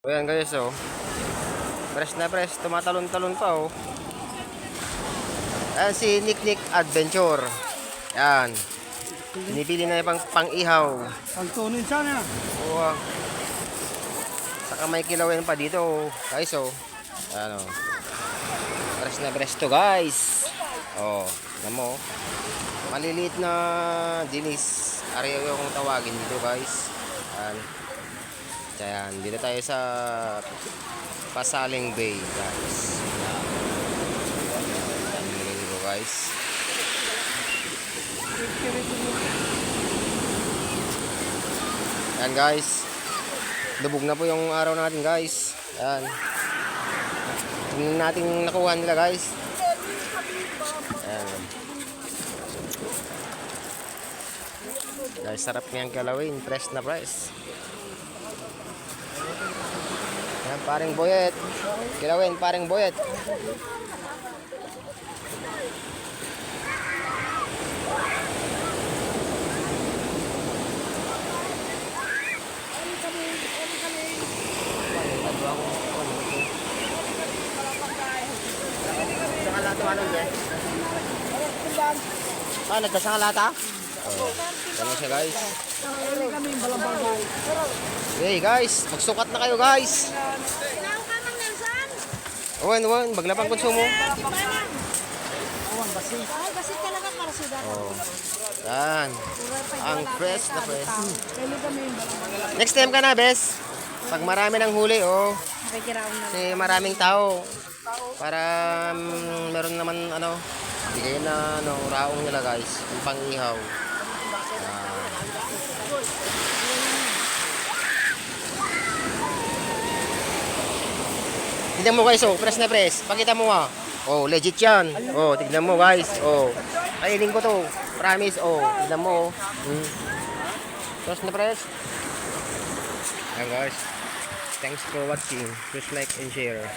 Ayan guys, oh. Press na press, tumatalon-talon pa, oh. Ayan si Nick Nick Adventure. Yan. Pinipili na yung pang, pang-ihaw. Pagtunin sana. Oo. ah. Saka may kilawin pa dito, oh. guys, oh. Ano. Press na press to, guys. Oh, alam mo. oh. Maliliit na dinis. Ariyo yung tawagin dito, guys. Yan. Ayan, dito tayo sa Pasaling Bay, guys. Yan yung dito, guys. Yan, guys. Lubog na po yung araw natin, guys. Yan. Tingnan natin nakuha nila, guys. Yan. Guys, sarap niyang galawin. Press na press. Yan, paring boyet. Kilawin, paring boyet. Ah, nagkasang lata? Oh. Ganun siya guys. Hey guys, magsukat na kayo guys. Uwan, uwan, maglapang konsumo. Ay, kasi talaga para sa. Oh. Yan. Ang press na balang Next time ka na, bes. Pag marami ng huli, oh. Kasi maraming tao. Para mm, meron naman ano, bigay na ano, raong nila guys. Yung pang-ihaw. Yan. Tignan mo guys, oh, press na press. Pakita mo ah. Oh, legit yan. Oh, tignan mo guys. Oh. Kainin ko to. Promise, oh. Tignan mo. Hmm. Press na press. Ayan guys. Thanks for watching. Please like and share.